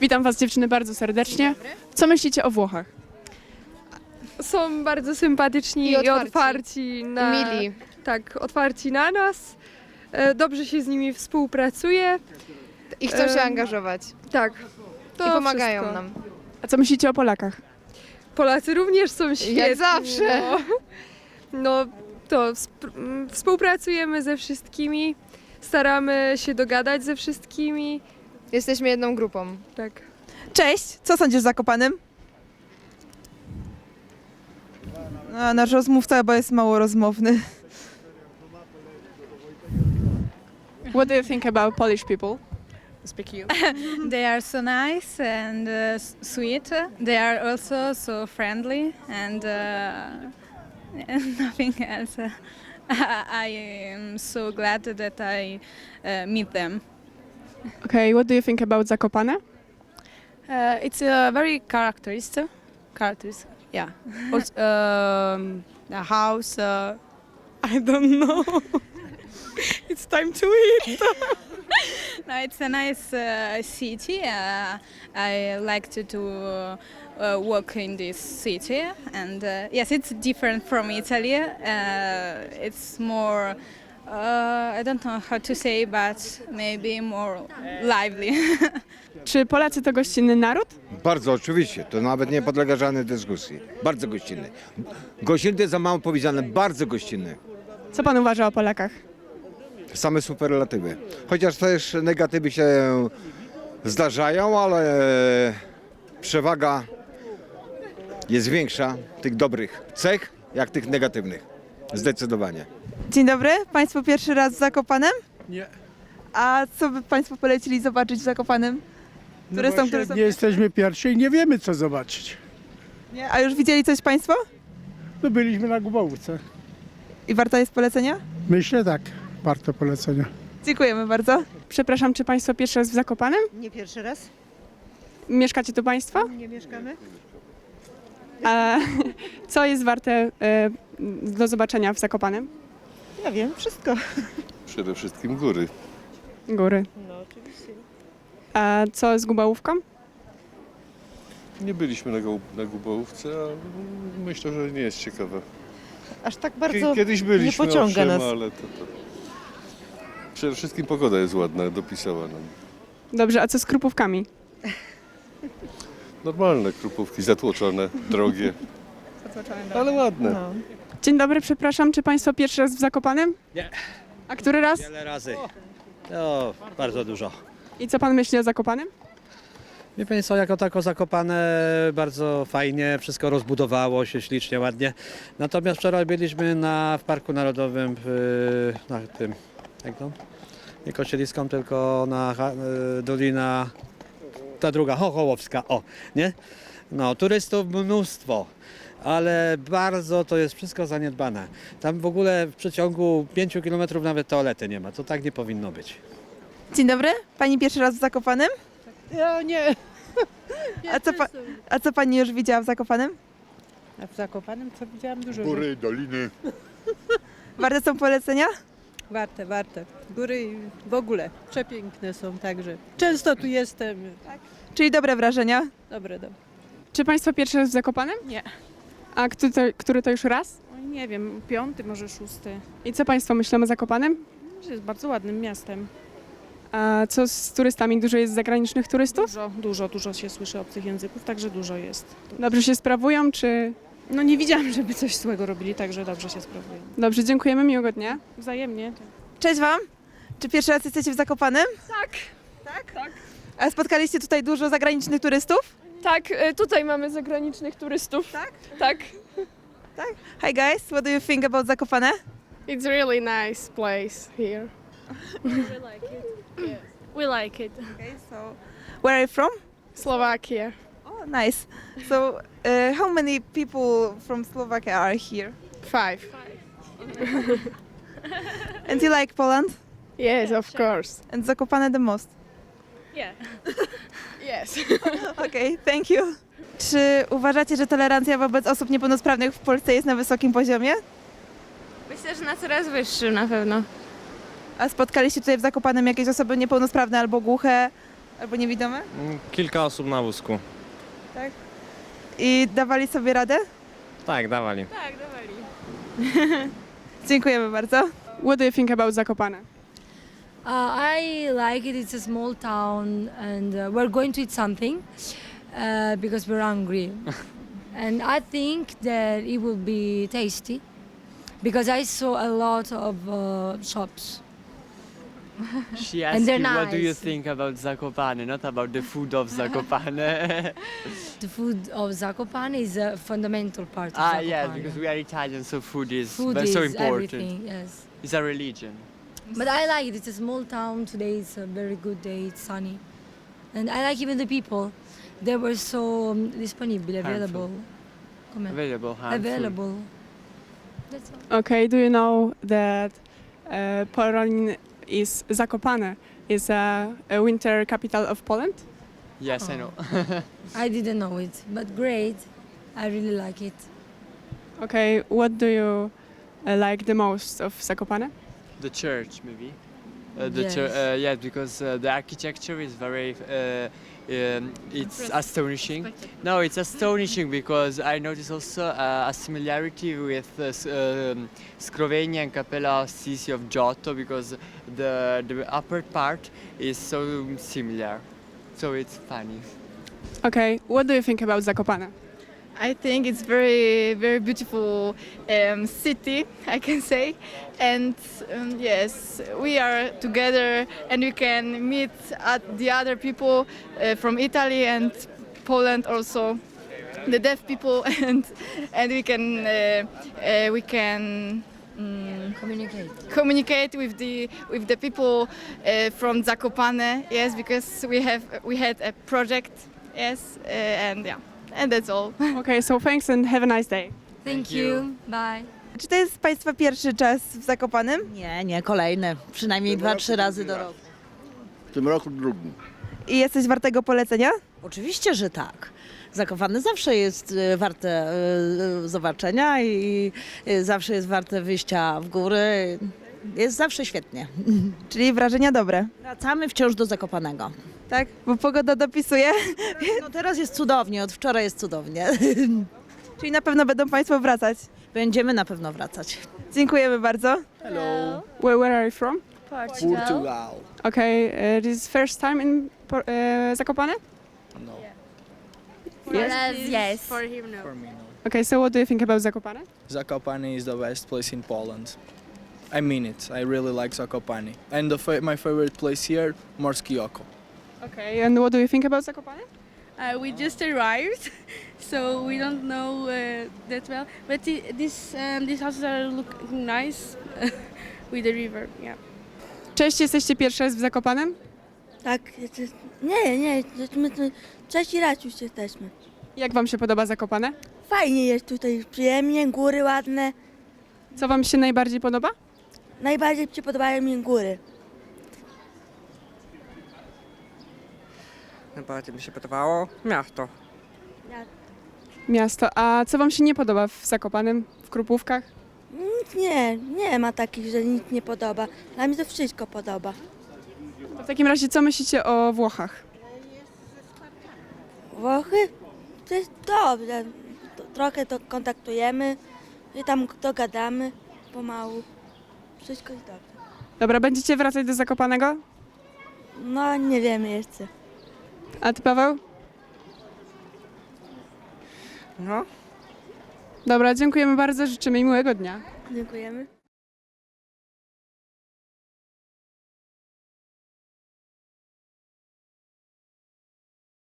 Witam Was dziewczyny bardzo serdecznie. Co myślicie o Włochach? Są bardzo sympatyczni I i otwarci. otwarci, na, Mili. Tak, otwarci na nas. E, Dobrze się z nimi współpracuje. I chcą się Em, angażować. Tak. To I pomagają wszystko. nam. A co myślicie o Polakach? Polacy również są świetni. zawsze. No, no to sp- m, współpracujemy ze wszystkimi. Staramy się dogadać ze wszystkimi. Jesteśmy jedną grupą. Tak. Cześć, co sądzisz o Zakopanem? A nasz rozmówca chyba jest mało rozmowny. What do you think about Polish people? speak you. They are so nice and uh, s- sweet. They are also so friendly and uh, nothing else. I am so glad that I uh, meet them. Okay, what do you think about Zakopane? Uh, it's a very characteristic, characteristic. Yeah. Also, um, the house. Uh, I don't know. it's time to eat. No, it's a nice uh, city. Uh, I like to, to uh, work in this city, and uh, yes, it's different from Italy. Uh, it's more. Uh, I don't know how to say, but maybe more lively. Czy Polacy to gościnny naród? Bardzo oczywiście, to nawet nie podlega żadnej dyskusji. Bardzo gościnny. Gościnny jest za mało powiedziane, bardzo gościnny. Co Pan uważa o Polakach? Same superlatywy. Chociaż też negatywy się zdarzają, ale przewaga jest większa tych dobrych cech, jak tych negatywnych. Zdecydowanie. Dzień dobry, Państwo pierwszy raz w Zakopanem? Nie. A co by Państwo polecili zobaczyć w Zakopanem? No są, właśnie, które są... Nie jesteśmy pierwsi i nie wiemy co zobaczyć. Nie? A już widzieli coś Państwo? No byliśmy na Gubałówce. I warta jest polecenia? Myślę tak, warto polecenia. Dziękujemy bardzo. Przepraszam, czy Państwo pierwszy raz w Zakopanem? Nie pierwszy raz? Mieszkacie tu Państwo? Nie mieszkamy? A co jest warte e, do zobaczenia w Zakopanem? Ja wiem, wszystko. Przede wszystkim góry. Góry. No oczywiście. A co z Gubałówką? Nie byliśmy na, na Gubałówce, a myślę, że nie jest ciekawe. Aż tak bardzo Kiedyś byliśmy, nie pociąga owszem, nas. ale to, to... Przede wszystkim pogoda jest ładna, dopisała nam. Dobrze, a co z Krupówkami? Normalne krupówki, zatłoczone, drogie, ale ładne. No. Dzień dobry, przepraszam, czy Państwo pierwszy raz w Zakopanem? Nie. A który raz? Wiele razy. No, bardzo dużo. I co Pan myśli o Zakopanem? Wie Pani co, jako tako zakopane bardzo fajnie, wszystko rozbudowało się ślicznie, ładnie. Natomiast wczoraj byliśmy na, w Parku Narodowym w, na tym, jak to? Nie Kościeliską, tylko na ha- y, Dolina, ta druga, Chochołowska, o, nie? No, turystów mnóstwo, ale bardzo to jest wszystko zaniedbane. Tam w ogóle w przeciągu 5 km nawet toalety nie ma, to tak nie powinno być. Dzień dobry, Pani pierwszy raz w Zakopanem? Ja nie. A co, pa... A co Pani już widziała w Zakopanem? A w Zakopanem co widziałam dużo. Góry, doliny. Warte są polecenia? Warte, warte. Góry w ogóle przepiękne są także. Często tu jestem. Czyli dobre wrażenia. Dobre, dobre. Czy Państwo pierwszy raz w Zakopanem? Nie. A który to, który to już raz? Oj, Nie wiem, piąty, może szósty. I co Państwo myślą o Zakopanem? Jest bardzo ładnym miastem. A co z turystami? Dużo jest zagranicznych turystów? Dużo, dużo, dużo się słyszy obcych języków, także dużo jest. Dobrze się sprawują, czy... No nie widziałam, żeby coś złego robili, także dobrze się sprawują. Dobrze, dziękujemy, miłego dnia. Wzajemnie. Cześć Wam. Czy pierwszy raz jesteście w Zakopanem? Tak. Tak? A spotkaliście tutaj dużo zagranicznych turystów? Tak, e, tutaj mamy zagranicznych turystów. Tak? Tak. Hi guys, what do you think about Zakopane? It's really nice place here. We like it. Okay, so where are you from? Slovakia. Oh, nice. So, uh, how many people from Slovakia are here? Five. And you like Poland? Yes, of course. And Zakopane the most? Yeah. Yes. Okay, thank you. Czy uważacie, że tolerancja wobec osób niepełnosprawnych w Polsce jest na wysokim poziomie? Myślę, że na coraz wyższym na pewno. A spotkaliście tutaj w Zakopanem jakieś osoby niepełnosprawne albo głuche? Albo niewidome? Kilka osób na wózku. I dawali sobie radę? Tak, dawali. Dziękujemy bardzo. What do you think about Zakopane? Uh, I like it. It's a small town, and uh, we're going to eat something uh, because we're hungry. and I think that it will be tasty because I saw a lot of uh, shops. She asked you what do you think about Zakopane, not about the food of Zakopane. The food of Zakopane is a fundamental part of ah, Zakopane. yes, because we are Italian, so food is food is so important. everything. Yes. It's a religion. But I like it. It's a small town. Today it's a very good day. It's sunny, and I like even the people. They were so um, disponibili, available. Come- Available, harmful. available. That's all. Okay, do you know that uh, Polonin is Zakopane is a, a winter capital of Poland? Yes, I Oh. know. I didn't know it, but great. I really like it. Okay, what do you uh, like the most of Zakopane? The church, maybe. Uh, the Yes. chur- uh, yes, because uh, the architecture is very. Uh, um, it's astonishing. No, it's astonishing because I notice also uh, a similarity with uh, um, Scrovegna and Capella Assisi of Giotto because the the upper part is so similar. So it's funny. Okay, what do you think about Zakopane? I think it's very very beautiful um, city I can say. And um, yes we are together and we can meet at the other people uh, from Italy and Poland also. The deaf people and and we can uh, uh, we can mm, Communicate. communicate with the with the people uh, from Zakopane yes because we have we had a project yes uh, and yeah and that's all Okay, so thanks and have a nice day. Thank, Thank you. you. Bye. Czy to jest Państwa pierwszy czas w Zakopanem? Nie, nie, kolejne. Przynajmniej dwa, trzy razy do roku. W tym roku drugi. I jest coś wartego polecenia? Oczywiście, że tak. Zakopane zawsze jest e, warte e, zobaczenia i zawsze jest warte wyjścia w góry. Jest zawsze świetnie. Czyli wrażenia dobre, Wracamy wciąż do Zakopanego. Tak? Bo pogoda dopisuje. No teraz jest cudownie, od wczoraj jest cudownie. Czyli na pewno będą Państwo wracać. Będziemy na pewno wracać. Dziękujemy bardzo. Hello. Where, where are you from? Portugal. Okay, uh, this is first time in Por- uh, Zakopane? No. Yes. yes. For him, no. For me, no. Okay, so what do you think about Zakopane? Zakopane is the best place in Poland. I mean it. I really like Zakopane. And the fa- my favorite place here, Morskie Oko. Okay, and what do you think about Zakopane? Uh, we just arrived, so we don't know uh, that well. But the, this um, these houses are looking nice with the river. Yeah. Cześć, jesteście pierwszy raz w Zakopanem? Tak, nie, nie, my tu trzeci raz już jesteśmy. Jak wam się podoba Zakopane? Fajnie jest tutaj, przyjemnie, góry ładne. Co wam się najbardziej podoba? Najbardziej się podobają mi góry. Najbardziej mi się podobało miasto. Miasto. A co wam się nie podoba w Zakopanem, w Krupówkach? Nic nie, nie ma takich, że nic nie podoba. Dla mnie to wszystko podoba. To w takim razie co myślicie o Włochach? Włochy? To jest dobrze. To- Trochę to kontaktujemy i tam dogadamy pomału. Wszystko jest dobrze. Dobra, będziecie wracać do Zakopanego? No, nie wiemy jeszcze. A ty Paweł? No. Dobra, dziękujemy bardzo, życzymy miłego dnia. Dziękujemy.